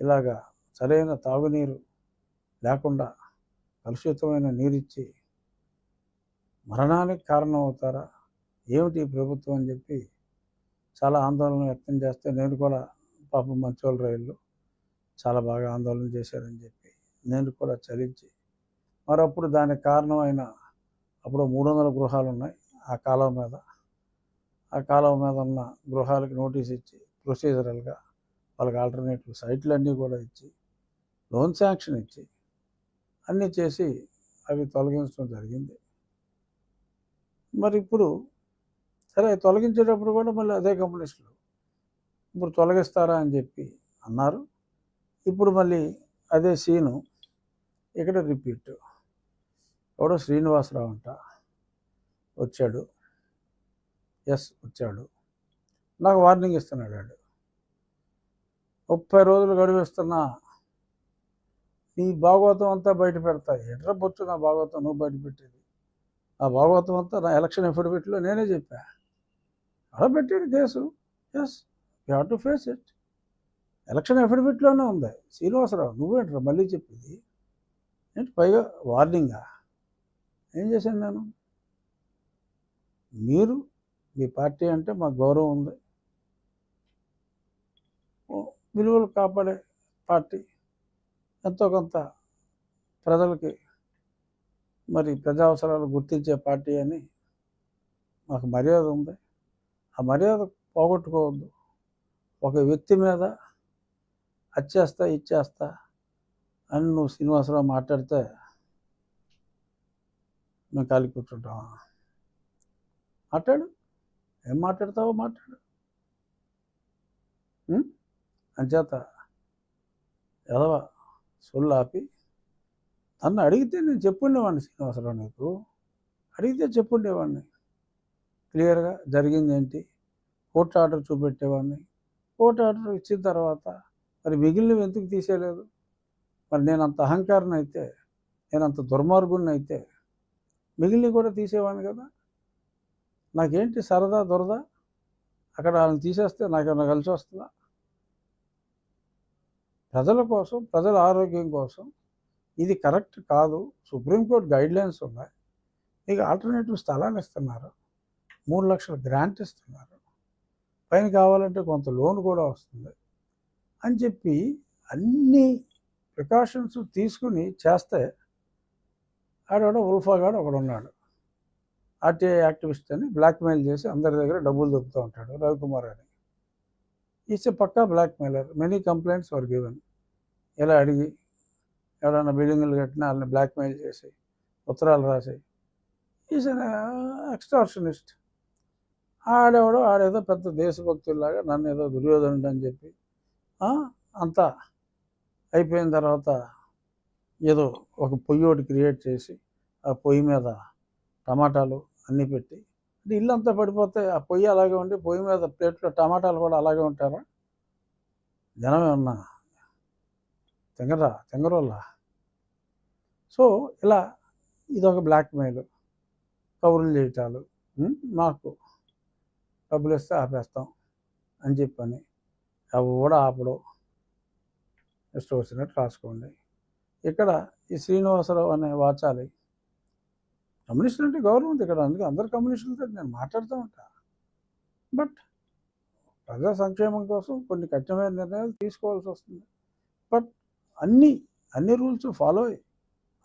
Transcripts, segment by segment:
ఇలాగా సరైన తాగునీరు లేకుండా కలుషితమైన నీరిచ్చి మరణానికి కారణం అవుతారా ఏమిటి ప్రభుత్వం అని చెప్పి చాలా ఆందోళన వ్యక్తం చేస్తే నేను కూడా పాపం మంచోళ్ళ రైళ్ళు చాలా బాగా ఆందోళన చేశారని చెప్పి నేను కూడా చలించి మరప్పుడు దానికి కారణమైన అప్పుడు మూడు వందల గృహాలు ఉన్నాయి ఆ కాలువ మీద. ఆ కాలువ మీద ఉన్న గృహాలకు నోటీస్ ఇచ్చి ప్రొసీజరల్గా వాళ్ళకి ఆల్టర్నేటివ్ సైట్లు అన్నీ కూడా ఇచ్చి లోన్ శాంక్షన్ ఇచ్చి అన్నీ చేసి అవి తొలగించడం జరిగింది. మరి ఇప్పుడు సరే తొలగించేటప్పుడు కూడా మళ్ళీ అదే కమ్యూనిస్టులు ఇప్పుడు తొలగిస్తారా అని చెప్పి అన్నారు. ఇప్పుడు మళ్ళీ అదే సీను ఇక్కడ రిపీట్ ఎవడో శ్రీనివాసరావు అంట వచ్చాడు. ఎస్ వచ్చాడు. నాకు వార్నింగ్ ఇస్తున్నాడు ముప్పై రోజులు గడువిస్తున్నా నీ భాగవతం అంతా బయట పెడతా. ఎట్రా బొచ్చు నా భాగవతం నువ్వు బయట పెట్టేది? ఆ భాగవతం అంతా నా ఎలక్షన్ ఎఫిడవిట్లో నేనే చెప్పా. అలా పెట్టాడు case. Yes you have to face it election ఎఫిడవిట్లోనే ఉంది. శ్రీనివాసరావు నువ్వేంట్రా మళ్ళీ చెప్పింది? ఏంటి పైగా వార్నింగా? ఏం చేశాను నేను? మీరు మీ పార్టీ అంటే మాకు గౌరవం ఉంది. విలువలు కాపాడే పార్టీ ఎంతో కొంత ప్రజలకి మరి ప్రజా అవసరాలు గుర్తించే పార్టీ అని మాకు మర్యాద ఉంది. ఆ మర్యాద పోగొట్టుకోవద్దు. ఒక వ్యక్తి మీద అచ్చేస్తా ఇచ్చేస్తా అని నువ్వు శ్రీనివాసరావు మాట్లాడితే మేము కాలి కూర్చుంటాం మాట్లాడు. ఏం మాట్లాడతావో మాట్లాడు. అంచేత ఎదవ సొల్లు ఆపి నన్ను అడిగితే నేను చెప్పుండేవాడిని శ్రీనివాసరావు నీకు అడిగితే చెప్పుండేవాడిని. క్లియర్గా జరిగింది ఏంటి? కోర్టు ఆర్డర్ చూపెట్టేవాడిని. కోర్టు ఆర్డర్ ఇచ్చిన తర్వాత మరి మిగిలినవి ఎందుకు తీసేయలేదు? మరి నేను అంత అహంకారం అయితే నేను అంత దుర్మార్గుడిని అయితే మిగిలినవి కూడా తీసేవాడిని కదా? నాకేంటి సరదా దురద? అక్కడ వాళ్ళని తీసేస్తే నాకేమైనా కలిసి వస్తుందా? ప్రజల కోసం ప్రజల ఆరోగ్యం కోసం ఇది కరెక్ట్ కాదు. సుప్రీంకోర్టు గైడ్లైన్స్ ఉన్నాయి. మీకు ఆల్టర్నేటివ్ స్థలాలు ఇస్తున్నారు. మూడు లక్షల గ్రాంట్ ఇస్తున్నారు. పైన కావాలంటే కొంత లోన్ కూడా వస్తుంది. అని చెప్పి అన్ని ప్రికాషన్స్ తీసుకుని చేస్తే ఆడవాడు ఉల్ఫాగాడు ఒకడున్నాడు. ఆర్టీఐ యాక్టివిస్ట్ అని బ్లాక్మెయిల్ చేసి అందరి దగ్గర డబ్బులు దొబ్బుతూ ఉంటాడు రవికుమార్ అని. Is a Pakka blackmailer many complaints were given ఇలా అడిగి ఎవరైనా బిల్డింగ్లు కట్టినా వాళ్ళని బ్లాక్మెయిల్ చేసి ఉత్తరాలు రాసి. ఈజ్ అన్ ఎక్స్టార్షనిస్ట్ ఆడేవాడు ఆడేదో పెద్ద దేశభక్తుల్లాగా నన్ను ఏదో దుర్యోధనుడు అని చెప్పి అంతా అయిపోయిన తర్వాత ఏదో ఒక పొయ్యి ఒకటి క్రియేట్ చేసి ఆ పొయ్యి మీద టమాటాలు అన్నీ పెట్టి అంటే ఇల్లు అంతా పడిపోతే ఆ పొయ్యి అలాగే ఉండి పొయ్యి మీద ప్లేట్లో టమాటాలు కూడా అలాగే ఉంటారా? జనం ఏమన్నా తెంగరా తెంగరోళ్ళ సో ఇలా ఇదొక బ్లాక్మెయిల్ కబుర్లు చేయటాలు. మాకు డబ్బులు ఇస్తే ఆపేస్తాం అని చెప్పని అవి కూడా ఆపడు. ఇష్టం వచ్చినట్టు రాసుకోండి. ఇక్కడ ఈ శ్రీనివాసరావు అనే వాచాలి. కమ్యూనిస్టులు అంటే గౌరవం ఉంది ఇక్కడ అందుకే అందరు కమ్యూనిస్టులతో నేను మాట్లాడుతూ ఉంటా. బట్ ప్రజా సంక్షేమం కోసం కొన్ని కఠినమైన నిర్ణయాలు తీసుకోవాల్సి వస్తుంది. బట్ అన్నీ అన్ని రూల్స్ ఫాలో అయ్యి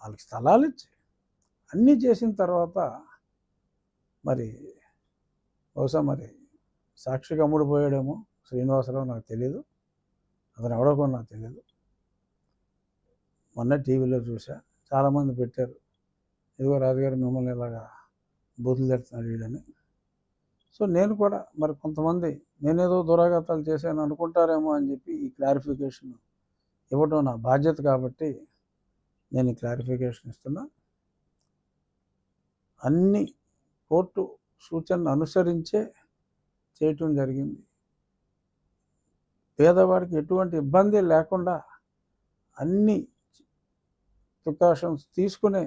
వాళ్ళకి స్థలాలు ఇచ్చి అన్నీ చేసిన తర్వాత మరి బహుశా మరి సాక్షి అమ్ముడు పోయాడేమో శ్రీనివాసరావు నాకు తెలియదు అతను ఎవడో కూడా నాకు తెలియదు మొన్న టీవీలో చూసా చాలామంది పెట్టారు. ఇదిగో రాజుగారు మిమ్మల్ని ఇలాగా బూతులు తెడుతున్నాడు వీడని సో నేను కూడా మరి కొంతమంది నేనేదో దురాఘాతాలు చేశాను అనుకుంటారేమో అని చెప్పి ఈ క్లారిఫికేషన్ ఇవ్వడం నా బాధ్యత కాబట్టి నేను ఈ క్లారిఫికేషన్ ఇస్తున్నా. అన్ని కోర్టు సూచనలు అనుసరించే చేయటం జరిగింది. పేదవాడికి ఎటువంటి ఇబ్బంది లేకుండా అన్ని ప్రికాషన్స్ తీసుకునే